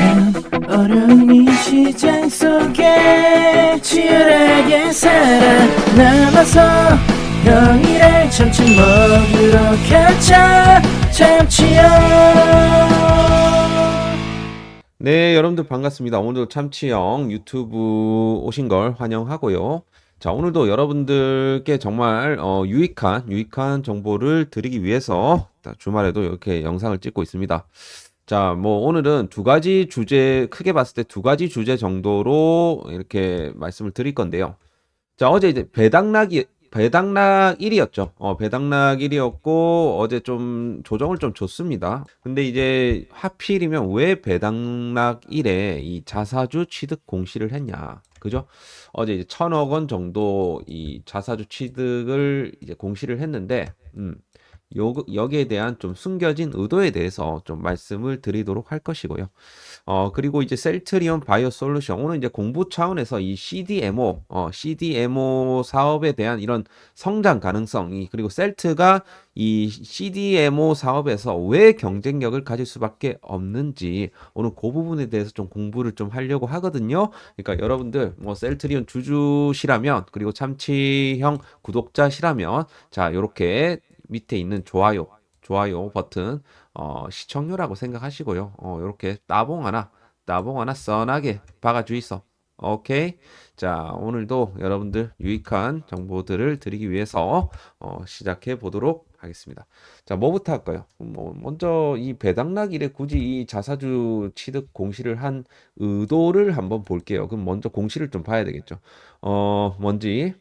참 어려운 이 시장 속에 치열하게 살아남아서 형이랑 참치 먹으러 가자 참치형 네, 여러분들 반갑습니다. 오늘도 참치형 유튜브 오신 걸 환영하고요. 자, 오늘도 여러분들께 정말 어, 유익한 유익한 정보를 드리기 위해서 주말에도 이렇게 영상을 찍고 있습니다. 자, 뭐 오늘은 두 가지 주제 크게 봤을 때 두 가지 주제 정도로 이렇게 말씀을 드릴 건데요. 자, 어제 이제 배당락이 배당락 1이었죠. 어, 배당락 1이었고 어제 좀 조정을 좀 줬습니다. 근데 이제 하필이면 왜 배당락 1에 이 자사주 취득 공시를 했냐. 그죠? 어제 이제 천억 원 정도 이 자사주 취득을 이제 공시를 했는데 음. 요, 여기에 대한 좀 숨겨진 의도에 대해서 좀 말씀을 드리도록 할 것이고요. 어, 그리고 이제 셀트리온 바이오 솔루션. 오늘 이제 공부 차원에서 이 CDMO, 어, CDMO 사업에 대한 이런 성장 가능성이, 그리고 셀트가 이 CDMO 사업에서 왜 경쟁력을 가질 수밖에 없는지 오늘 그 부분에 대해서 좀 공부를 좀 하려고 하거든요. 그러니까 여러분들 뭐 셀트리온 주주시라면 그리고 참치형 구독자시라면 자, 요렇게 밑에 있는 좋아요, 좋아요 버튼 어, 시청료라고 생각하시고요. 어, 이렇게 따봉 하나, 따봉 하나 썬하게 박아주이소. 오케이. 자, 오늘도 여러분들 유익한 정보들을 드리기 위해서 어, 시작해 보도록 하겠습니다. 자, 뭐부터 할까요? 뭐 먼저 이 배당락일에 굳이 이 자사주 취득 공시를 한 의도를 한번 볼게요. 그럼 먼저 공시를 좀 봐야 되겠죠. 어, 뭔지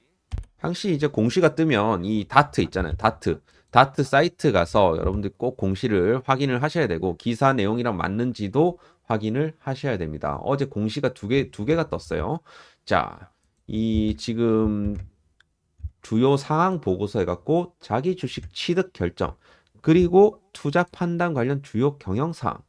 항시 이제 공시가 뜨면 이 다트 있잖아요. 다트. 다트 사이트 가서 여러분들 꼭 공시를 확인을 하셔야 되고 기사 내용이랑 맞는지도 확인을 하셔야 됩니다. 어제 공시가 두 개, 두 개가 떴어요. 자, 이 지금 주요 상황 보고서 해갖고 자기 주식 취득 결정 그리고 투자 판단 관련 주요 경영 사항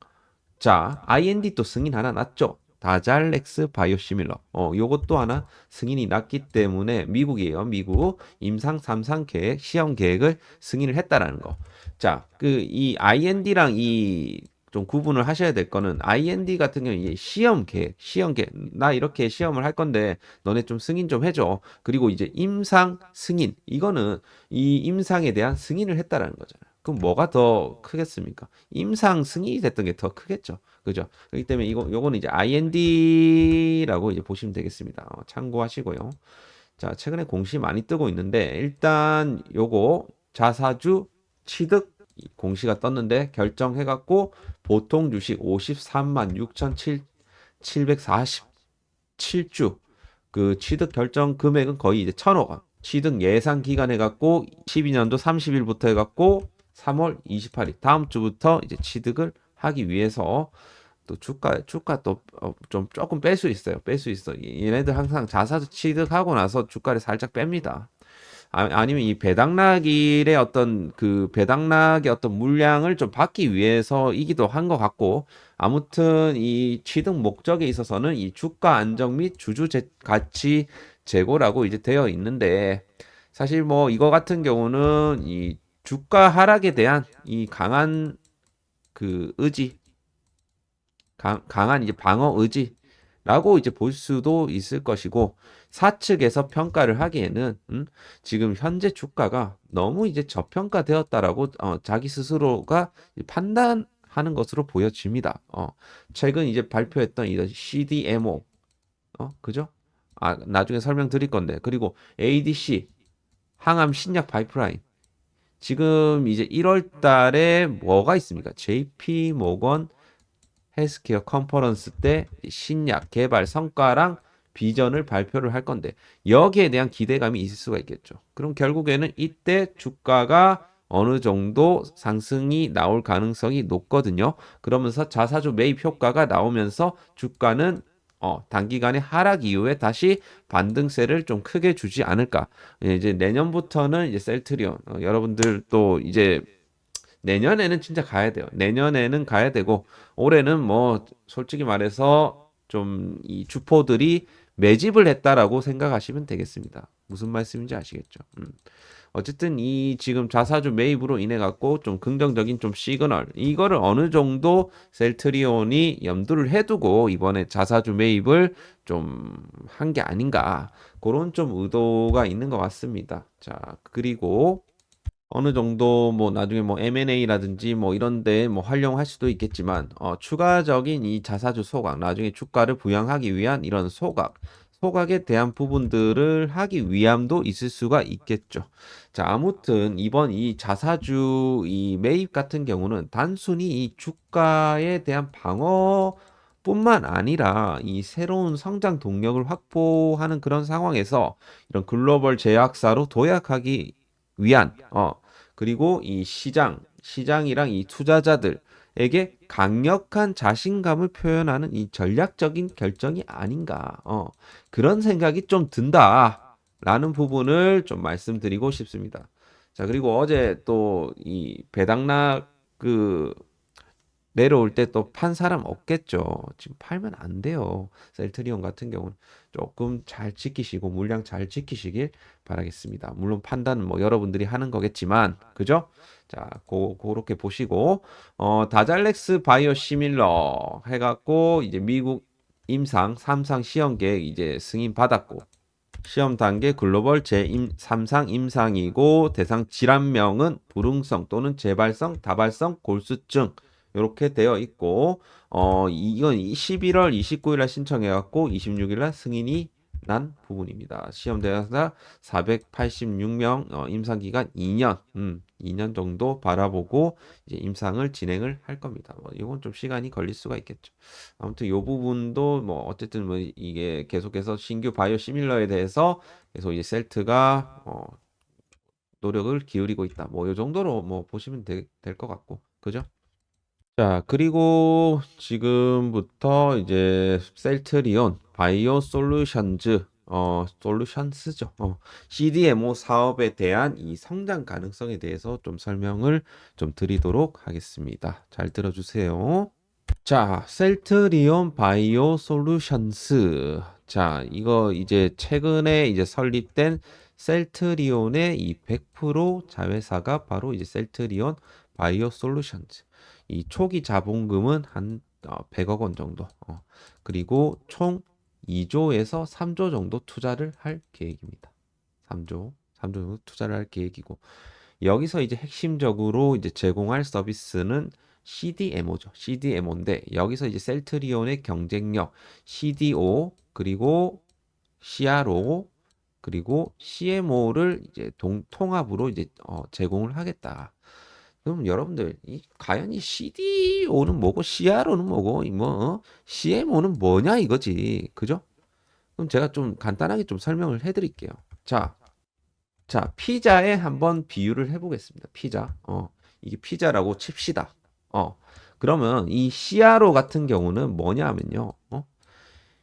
자, IND 또 승인 하나 났죠? 다잘렉스 바이오시밀러. 어, 요것도 하나 승인이 났기 때문에 미국이에요. 미국 임상 3상 계획, 시험 계획을 승인을 했다라는 거. 자, 그 이 IND랑 이 좀 구분을 하셔야 될 거는 IND 같은 경우 이 시험 계획, 시험 계획. 나 이렇게 시험을 할 건데 너네 좀 승인 좀 해줘. 그리고 이제 임상 승인. 이거는 이 임상에 대한 승인을 했다라는 거잖아요. 그럼 뭐가 더 크겠습니까? 임상 승인이 됐던 게 더 크겠죠. 그죠? 그렇기 때문에 이거 요거는 이제 IND라고 이제 보시면 되겠습니다. 어, 참고하시고요. 자, 최근에 공시 많이 뜨고 있는데 일단 요거 자사주 취득 공시가 떴는데 결정해 갖고 보통 주식 53만 6,747주 그 취득 결정 금액은 거의 이제 천억 원. 취득 예상 기간 해갖고 12년도 30일부터 해갖고 3월 28일 다음 주부터 이제 취득을 하기 위해서 또 주가 주가 또좀 어, 조금 뺄 수 있어요. 뺄 수 있어. 얘네들 항상 자사주 취득하고 나서 주가를 살짝 뺍니다. 아, 니면이 배당락일의 어떤 그 배당락의 어떤 물량을 좀 받기 위해서이기도 한 것 같고 아무튼 이 취득 목적에 있어서는 이 주가 안정 및 주주 제, 가치 제고라고 이제 되어 있는데 사실 뭐 이거 같은 경우는 이 주가 하락에 대한 이 강한 그 의지, 강, 한 이제 방어 의지 라고 이제 볼 수도 있을 것이고 사측에서 평가를 하기에는 음, 지금 현재 주가가 너무 이제 저평가되었다라고 어, 자기 스스로가 판단하는 것으로 보여집니다. 어, 최근 이제 발표했던 이 CDMO, 어, 그죠? 아, 나중에 설명드릴 건데 그리고 ADC 항암 신약 파이프라인 지금 이제 1월 달에 뭐가 있습니까? JP 모건 헬스케어 컨퍼런스 때 신약 개발 성과랑 비전을 발표를 할 건데 여기에 대한 기대감이 있을 수가 있겠죠. 그럼 결국에는 이때 주가가 어느 정도 상승이 나올 가능성이 높거든요. 그러면서 자사주 매입 효과가 나오면서 주가는 어, 단기간에 하락 이후에 다시 반등세를 좀 크게 주지 않을까. 예, 이제 내년부터는 이제 셀트리온 어, 여러분들 또 이제 내년에는 진짜 가야 돼요. 내년에는 가야 되고 올해는 뭐 솔직히 말해서 좀 이 주포들이 매집을 했다라고 생각하시면 되겠습니다. 무슨 말씀인지 아시겠죠? 음. 어쨌든 이 지금 자사주 매입으로 인해 갖고 좀 긍정적인 좀 시그널 이거를 어느 정도 셀트리온이 염두를 해두고 이번에 자사주 매입을 좀 한 게 아닌가 그런 좀 의도가 있는 것 같습니다. 자 그리고 어느 정도 뭐 나중에 뭐 M&A라든지 뭐 이런데 뭐 활용할 수도 있겠지만 어, 추가적인 이 자사주 소각 나중에 주가를 부양하기 위한 이런 소각 소각에 대한 부분들을 하기 위함도 있을 수가 있겠죠. 자, 아무튼 이번 이 자사주 이 매입 같은 경우는 단순히 이 주가에 대한 방어 뿐만 아니라 이 새로운 성장 동력을 확보하는 그런 상황에서 이런 글로벌 제약사로 도약하기 위한 어 그리고 이 시장 시장이랑 이 투자자들 에게 강력한 자신감을 표현하는 이 전략적인 결정이 아닌가 어 그런 생각이 좀 든다라는 부분을 좀 말씀드리고 싶습니다. 자 그리고 어제 또 이 배당락 그 내려올 때 또 판 사람 없겠죠. 지금 팔면 안 돼요. 셀트리온 같은 경우는 조금 잘 지키시고 물량 잘 지키시길 바라겠습니다. 물론 판단은 뭐 여러분들이 하는 거겠지만, 그죠? 자, 고, 그렇게 보시고, 어, 다잘렉스 바이오 시밀러 해 갖고, 이제 미국 임상 3상 시험 계획 이제 승인 받았고, 시험 단계 글로벌 제3상 3상 임상이고, 대상 질환명은 불응성 또는 재발성, 다발성 골수증, 이렇게 되어 있고, 어, 이건 11월 29일 날 신청해 갖고 26일 날 승인이 난 부분입니다. 시험 대상자 486명, 어, 임상 기간 2년, 음, 2년 정도 바라보고 이제 임상을 진행을 할 겁니다. 뭐 이건 좀 시간이 걸릴 수가 있겠죠. 아무튼 이 부분도 뭐 어쨌든 뭐 이게 계속해서 신규 바이오 시밀러에 대해서 계속 이제 셀트가 어, 노력을 기울이고 있다. 뭐 이 정도로 뭐 보시면 될 것 같고, 그죠? 자, 그리고 지금부터 이제 셀트리온 바이오 솔루션즈 어, 솔루션스죠. 어, CDMO 사업에 대한 이 성장 가능성에 대해서 좀 설명을 좀 드리도록 하겠습니다. 잘 들어주세요. 자, 셀트리온 바이오 솔루션스. 자, 이거 이제 최근에 이제 설립된 셀트리온의 이 100% 자회사가 바로 이제 셀트리온 바이오 솔루션즈. 이 초기 자본금은 한 어, 100억 원 정도. 어, 그리고 총 2조에서 3조 정도 투자를 할 계획입니다. 3조, 3조 정도 투자를 할 계획이고 여기서 이제 핵심적으로 이제 제공할 서비스는 CDMO죠. CDMO인데 여기서 이제 셀트리온의 경쟁력 CDO 그리고 CRO 그리고 CMO를 이제 동, 통합으로 이제 어, 제공을 하겠다. 그럼 여러분들 이 과연 이 CDO는 뭐고 CRO는 뭐고 이뭐 CMO는 뭐냐 이거지. 그죠? 그럼 제가 좀 간단하게 좀 설명을 해 드릴게요. 자. 자, 피자에 한번 비유를 해 보겠습니다. 피자. 어. 이게 피자라고 칩시다. 어. 그러면 이 CRO 같은 경우는 뭐냐면요. 어?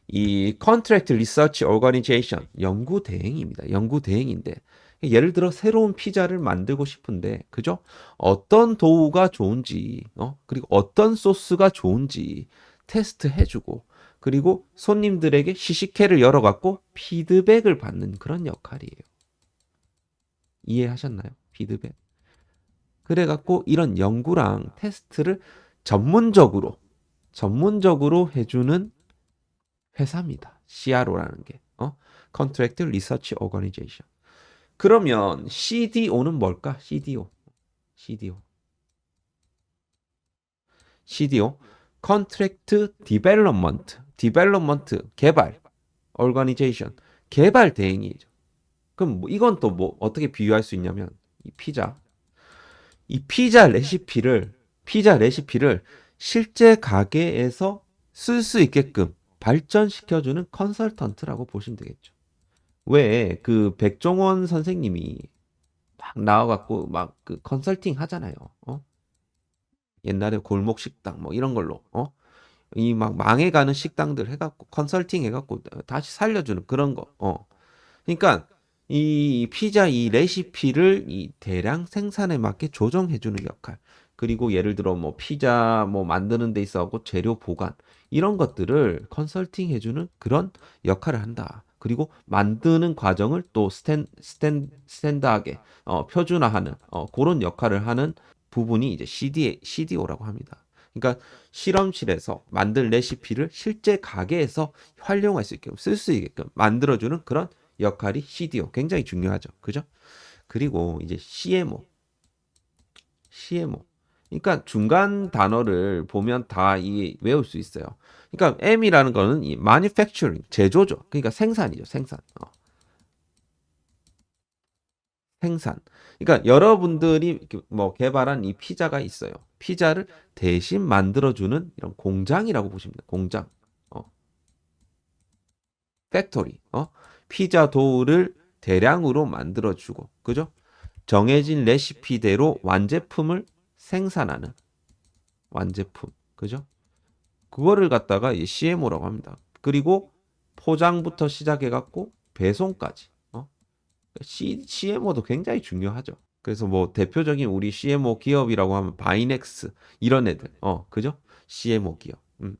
이 Contract Research Organization 연구 대행입니다. 연구 대행인데 예를 들어 새로운 피자를 만들고 싶은데 그죠? 어떤 도우가 좋은지 어? 그리고 어떤 소스가 좋은지 테스트 해주고 그리고 손님들에게 시식회를 열어갖고 피드백을 받는 그런 역할이에요. 이해하셨나요? 피드백. 그래갖고 이런 연구랑 테스트를 전문적으로 전문적으로 해주는 회사입니다. CRO라는 게 어? Contract Research Organization. 그러면 CDO는 뭘까? CDO. CDO. CDO. Contract Development. Development. 개발. Organization. 개발 대행이죠. 그럼 뭐 이건 또 뭐 어떻게 비유할 수 있냐면 이 피자. 이 피자 레시피를 피자 레시피를 실제 가게에서 쓸 수 있게끔 발전시켜주는 컨설턴트라고 보시면 되겠죠. 왜 그 백종원 선생님이 막 나와갖고 막 그 컨설팅 하잖아요. 어? 옛날에 골목 식당 뭐 이런 걸로 어? 이 막 망해가는 식당들 해갖고 컨설팅 해갖고 다시 살려주는 그런 거. 어. 그러니까 이 피자 이 레시피를 이 대량 생산에 맞게 조정해주는 역할. 그리고 예를 들어 뭐 피자 뭐 만드는 데 있어갖고 재료 보관 이런 것들을 컨설팅 해주는 그런 역할을 한다. 그리고 만드는 과정을 또 스탠 스탠 스탠다하게 어, 표준화하는 어, 그런 역할을 하는 부분이 이제 CD CDO라고 합니다. 그러니까 실험실에서 만든 레시피를 실제 가게에서 활용할 수 있게끔 쓸 수 있게끔 만들어주는 그런 역할이 CDO 굉장히 중요하죠. 그죠? 그리고 이제 CMO CMO 그러니까 중간 단어를 보면 다 이 외울 수 있어요. 그러니까 M이라는 거는 이 manufacturing 제조죠. 그러니까 생산이죠. 생산. 어. 생산. 그러니까 여러분들이 뭐 개발한 이 피자가 있어요. 피자를 대신 만들어주는 이런 공장이라고 보시면 돼요. 공장. 어. 팩토리. 어. 피자 도우를 대량으로 만들어주고, 그죠? 정해진 레시피대로 완제품을 생산하는 완제품. 그죠? 그거를 갖다가 이 CMO라고 합니다. 그리고 포장부터 시작해 갖고 배송까지. 어? C, CMO도 굉장히 중요하죠. 그래서 뭐 대표적인 우리 CMO 기업이라고 하면 바이넥스 이런 애들. 어, 그죠? CMO 기업. 음.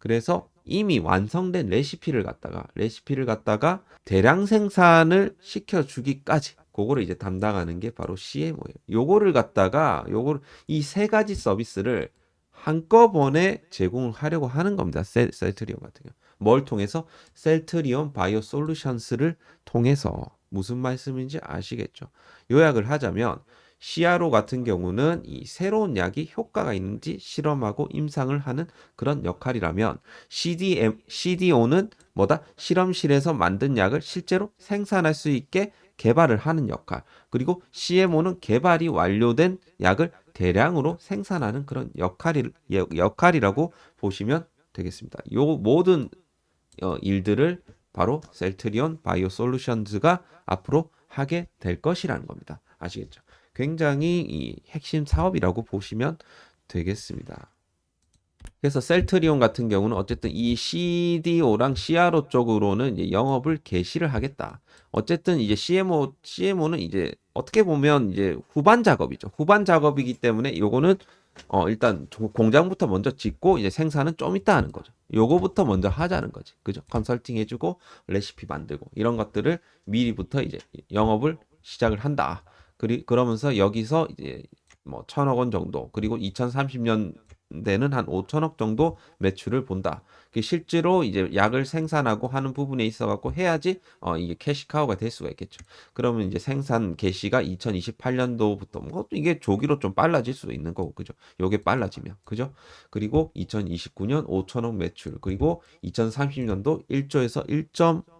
그래서 이미 완성된 레시피를 갖다가 레시피를 갖다가 대량 생산을 시켜 주기까지 그거를 이제 담당하는 게 바로 CMO예요. 요거를 갖다가 요걸 이세 가지 서비스를 한꺼번에 제공을 하려고 하는 겁니다. 셀, 셀트리온 같은 경우. 뭘 통해서? 셀트리온 바이오 솔루션스를 통해서 무슨 말씀인지 아시겠죠? 요약을 하자면 CRO 같은 경우는 이 새로운 약이 효과가 있는지 실험하고 임상을 하는 그런 역할이라면 CDM, CDO는 뭐다? 실험실에서 만든 약을 실제로 생산할 수 있게 개발을 하는 역할. 그리고 CMO는 개발이 완료된 약을 대량으로 생산하는 그런 역할이, 역할이라고 보시면 되겠습니다. 요 모든 어, 일들을 바로 셀트리온 바이오 솔루션즈가 앞으로 하게 될 것이라는 겁니다. 아시겠죠? 굉장히 이 핵심 사업이라고 보시면 되겠습니다. 그래서 셀트리온 같은 경우는 어쨌든 이 CDO랑 CRO 쪽으로는 영업을 개시를 하겠다. 어쨌든 이제 CMO, CMO는 이제 어떻게 보면 이제 후반 작업이죠. 후반 작업이기 때문에 요거는 어 일단 조- 공장부터 먼저 짓고 이제 생산은 좀 이따 하는 거죠. 요거부터 먼저 하자는 거지. 그죠? 컨설팅 해주고 레시피 만들고 이런 것들을 미리부터 이제 영업을 시작을 한다. 그리 그러면서 여기서 이제 뭐 천억 원 정도 그리고 2030년 대는 한 5천억 정도 매출을 본다. 그 실제로 이제 약을 생산하고 하는 부분에 있어 갖고 해야지 어 이게 캐시카우가 될 수가 있겠죠. 그러면 이제 생산 개시가 2028년도부터 뭐 이게 조기로 좀 빨라질 수도 있는 거고 그죠? 요게 빨라지면 그죠? 그리고 2029년 5천억 매출 그리고 2030년도 1조에서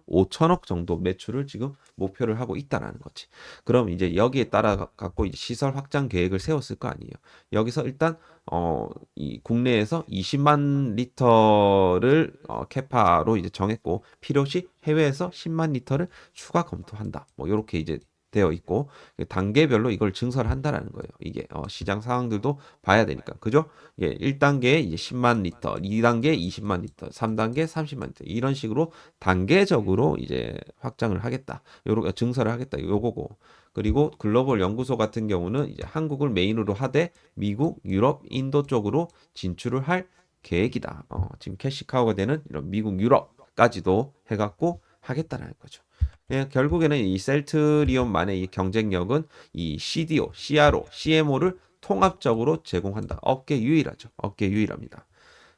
1.5천억 정도 매출을 지금 목표를 하고 있다라는 거지. 그럼 이제 여기에 따라 갖고 이제 시설 확장 계획을 세웠을 거 아니에요. 여기서 일단 어, 이 국내에서 20만 리터를 어, 캐파로 이제 정했고 필요시 해외에서 10만 리터를 추가 검토한다. 뭐 이렇게 이제 되어 있고 단계별로 이걸 증설한다라는 거예요. 이게 어, 시장 상황들도 봐야 되니까 그죠? 예, 1단계 이제 10만 리터, 2단계 20만 리터, 3단계 30만 리터 이런 식으로 단계적으로 이제 확장을 하겠다. 요렇게 증설을 하겠다. 요거고. 그리고 글로벌 연구소 같은 경우는 이제 한국을 메인으로 하되 미국, 유럽, 인도 쪽으로 진출을 할 계획이다. 어, 지금 캐시카우가 되는 이런 미국, 유럽까지도 해갖고 하겠다라는 거죠. 예, 결국에는 이 셀트리온만의 이 경쟁력은 이 CDO, CRO, CMO를 통합적으로 제공한다. 업계 유일하죠. 업계 유일합니다.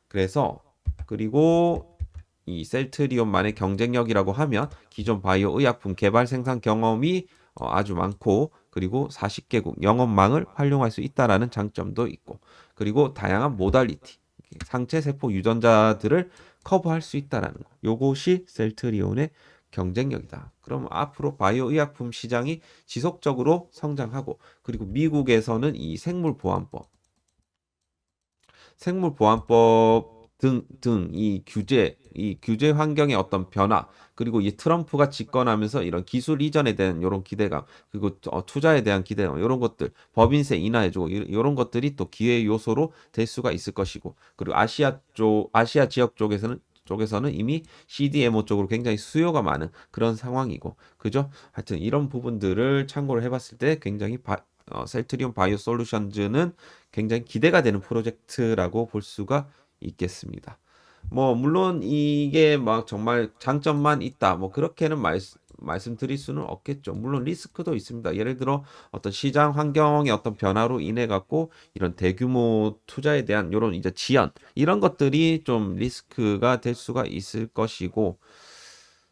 그래서 그리고 이 셀트리온만의 경쟁력이라고 하면 기존 바이오 의약품 개발 생산 경험이 어, 아주 많고 그리고 40개국 영업망을 활용할 수 있다라는 장점도 있고 그리고 다양한 모달리티 상체 세포 유전자들을 커버할 수 있다라는 거. 요것이 셀트리온의 경쟁력이다. 그럼 앞으로 바이오 의약품 시장이 지속적으로 성장하고 그리고 미국에서는 이 생물보안법 생물보안법 등 등 이 규제 이 규제 환경의 어떤 변화 그리고 이 트럼프가 집권하면서 이런 기술 이전에 대한 이런 기대감 그리고 어, 투자에 대한 기대감 이런 것들 법인세 인하해주고 이- 이런 것들이 또 기회 요소로 될 수가 있을 것이고 그리고 아시아 쪽 아시아 지역 쪽에서는 쪽에서는 이미 CDMO 쪽으로 굉장히 수요가 많은 그런 상황이고 그죠? 하여튼 이런 부분들을 참고를 해봤을 때 굉장히 바, 어, 셀트리온 바이오 솔루션즈는 굉장히 기대가 되는 프로젝트라고 볼 수가 있겠습니다. 뭐 물론 이게 막 정말 장점만 있다. 뭐 그렇게는 말, 말씀드릴 수는 없겠죠. 물론 리스크도 있습니다. 예를 들어 어떤 시장 환경의 어떤 변화로 인해 갖고 이런 대규모 투자에 대한 이런 이제 지연 이런 것들이 좀 리스크가 될 수가 있을 것이고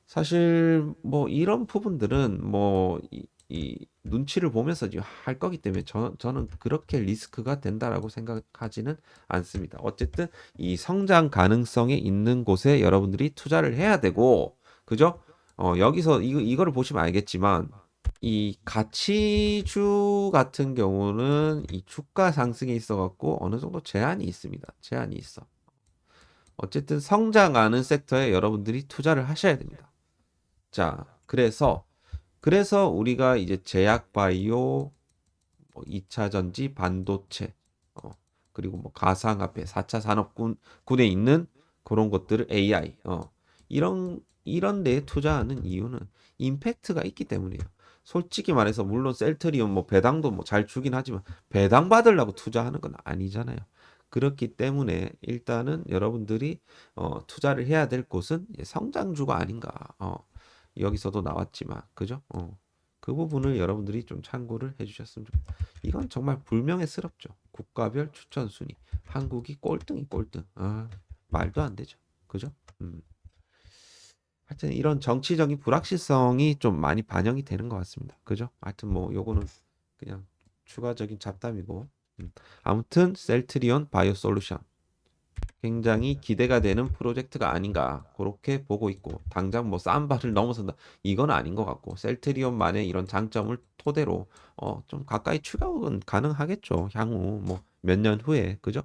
사실 뭐 이런 부분들은 뭐 이, 이 눈치를 보면서 지금 할 거기 때문에 저, 저는 그렇게 리스크가 된다라고 생각하지는 않습니다. 어쨌든 이 성장 가능성이 있는 곳에 여러분들이 투자를 해야 되고, 그죠? 어, 여기서 이거, 이거를 보시면 알겠지만, 이 가치주 같은 경우는 이 주가 상승에 있어 갖고 어느 정도 제한이 있습니다. 제한이 있어. 어쨌든 성장하는 섹터에 여러분들이 투자를 하셔야 됩니다. 자, 그래서 그래서 우리가 이제 제약 바이오, 뭐 2차 전지, 반도체, 어, 그리고 뭐 가상화폐, 4차 산업군에 있는 그런 것들을 AI, 어, 이런 이런 데에 투자하는 이유는 임팩트가 있기 때문이에요. 솔직히 말해서 물론 셀트리온 뭐 배당도 뭐 잘 주긴 하지만 배당 받으려고 투자하는 건 아니잖아요. 그렇기 때문에 일단은 여러분들이 어, 투자를 해야 될 곳은 성장주가 아닌가. 어, 여기서도 나왔지만 그죠? 어. 그 부분을 여러분들이 좀 참고를 해주셨으면 좋겠다. 이건 정말 불명예스럽죠. 국가별 추천 순위 한국이 꼴등이 꼴등. 아 말도 안 되죠. 그죠? 음. 하여튼 이런 정치적인 불확실성이 좀 많이 반영이 되는 것 같습니다. 그죠? 하여튼 뭐 요거는 그냥 추가적인 잡담이고 음. 아무튼 셀트리온 바이오 솔루션 굉장히 기대가 되는 프로젝트가 아닌가 그렇게 보고 있고 당장 뭐 쌈바를 넘어선다 이건 아닌 것 같고 셀트리온만의 이런 장점을 토대로 어 좀 가까이 추격은 가능하겠죠. 향후 뭐 몇 년 후에. 그죠?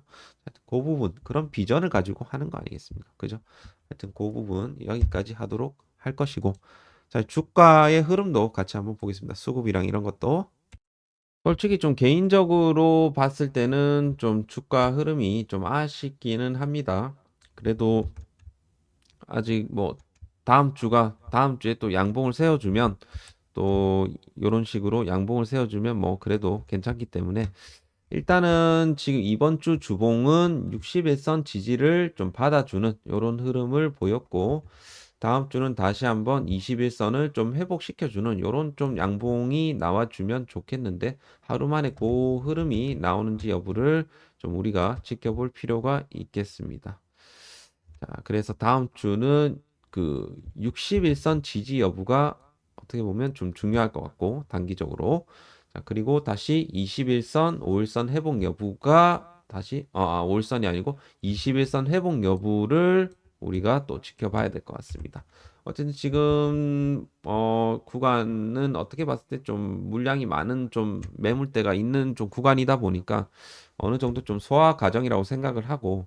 그 부분 그런 비전을 가지고 하는 거 아니겠습니까? 그죠? 하여튼 그 부분 여기까지 하도록 할 것이고. 자 주가의 흐름도 같이 한번 보겠습니다. 수급이랑 이런 것도 솔직히 좀 개인적으로 봤을 때는 좀 주가 흐름이 좀 아쉽기는 합니다. 그래도 아직 뭐 다음 주가 다음 주에 또 양봉을 세워주면 또 이런 식으로 양봉을 세워주면 뭐 그래도 괜찮기 때문에 일단은 지금 이번 주 주봉은 61선 지지를 좀 받아주는 이런 흐름을 보였고 다음 주는 다시 한번 21선을 좀 회복시켜주는 이런 좀 양봉이 나와주면 좋겠는데 하루 만에 그 흐름이 나오는지 여부를 좀 우리가 지켜볼 필요가 있겠습니다. 자, 그래서 다음 주는 그 61선 지지 여부가 어떻게 보면 좀 중요할 것 같고 단기적으로 자, 그리고 다시 21선, 5일선 회복 여부가 다시 아, 아 5일선이 아니고 21선 회복 여부를 우리가 또 지켜봐야 될 것 같습니다. 어쨌든 지금 어 구간은 어떻게 봤을 때 좀 물량이 많은 좀 매물대가 있는 좀 구간이다 보니까 어느 정도 좀 소화 과정이라고 생각을 하고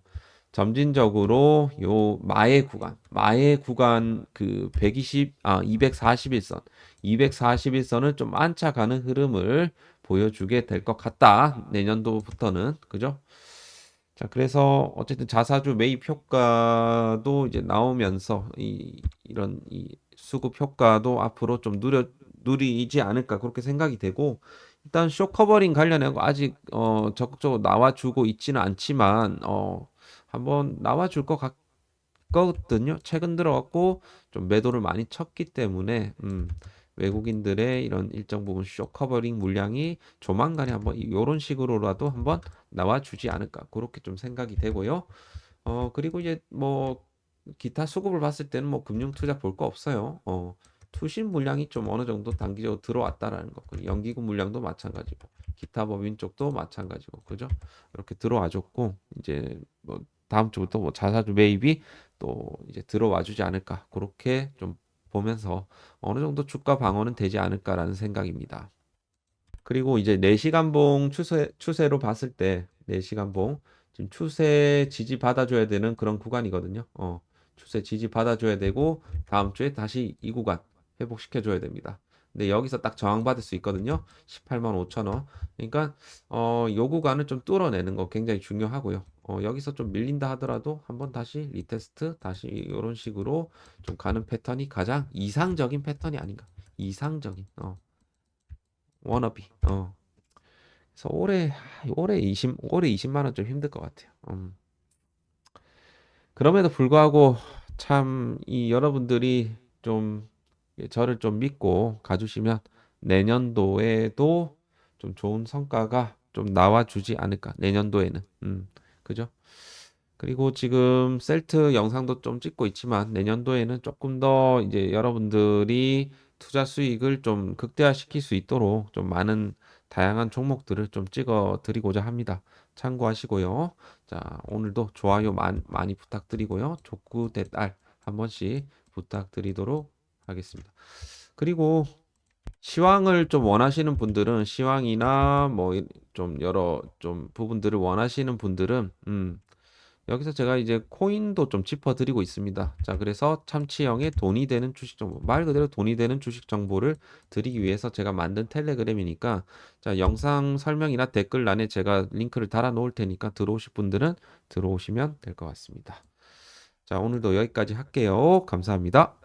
점진적으로 요 마의 구간, 마의 구간 그 120, 아 241선, 241선을 좀 안착하는 흐름을 보여주게 될 것 같다. 내년도부터는 그죠? 자, 그래서 어쨌든 자사주 매입 효과도 이제 나오면서 이 이런 이 수급 효과도 앞으로 좀 누려 누리지 않을까 그렇게 생각이 되고 일단 쇼 커버링 관련해서 아직 어 적극적으로 나와주고 있지는 않지만 어 한번 나와줄 것 같거든요. 최근 들어갖고 좀 매도를 많이 쳤기 때문에 음. 외국인들의 이런 일정 부분 쇼 커버링 물량이 조만간에 한번 이런 식으로라도 한번 나와주지 않을까 그렇게 좀 생각이 되고요. 어 그리고 이제 뭐 기타 수급을 봤을 때는 뭐 금융 투자 볼 거 없어요. 어 투신 물량이 좀 어느 정도 단기적으로 들어왔다라는 거. 연기금 물량도 마찬가지고 기타 법인 쪽도 마찬가지고 그죠? 이렇게 들어와 줬고 이제 뭐 다음 주부터 뭐 자사주 매입이 또 이제 들어와 주지 않을까 그렇게 좀 보면서 어느 정도 주가 방어는 되지 않을까라는 생각입니다. 그리고 이제 4시간봉 추세, 추세로 봤을 때 4시간봉 지금 추세 지지 받아줘야 되는 그런 구간이거든요. 어, 추세 지지 받아줘야 되고 다음 주에 다시 이 구간 회복시켜줘야 됩니다. 근데 여기서 딱 저항받을 수 있거든요. 18만 5천 원. 그러니까 어, 요 구간을 좀 뚫어내는 거 굉장히 중요하고요. 어, 여기서 좀 밀린다 하더라도 한번 다시 리테스트 다시 이런 식으로 좀 가는 패턴이 가장 이상적인 패턴이 아닌가. 이상적인. 어. 워너비. 어. 그래서 올해 올해 20 올해 20만 원 좀 힘들 것 같아요. 음. 그럼에도 불구하고 참 이 여러분들이 좀 예, 저를 좀 믿고 가주시면 내년도에도 좀 좋은 성과가 좀 나와주지 않을까. 내년도에는. 음, 그죠? 그리고 지금 셀트 영상도 좀 찍고 있지만 내년도에는 조금 더 이제 여러분들이 투자 수익을 좀 극대화시킬 수 있도록 좀 많은 다양한 종목들을 좀 찍어 드리고자 합니다. 참고하시고요. 자, 오늘도 좋아요 많- 많이 부탁드리고요. 족구 대딸 한 번씩 부탁드리도록 하겠습니다. 그리고 시황을 좀 원하시는 분들은 시황이나 뭐 좀 여러 좀 부분들을 원하시는 분들은 음, 여기서 제가 이제 코인도 좀 짚어드리고 있습니다. 자, 그래서 참치형의 돈이 되는 주식 정보, 말 그대로 돈이 되는 주식 정보를 드리기 위해서 제가 만든 텔레그램이니까, 자, 영상 설명이나 댓글란에 제가 링크를 달아 놓을 테니까 들어오실 분들은 들어오시면 될 것 같습니다. 자, 오늘도 여기까지 할게요. 감사합니다.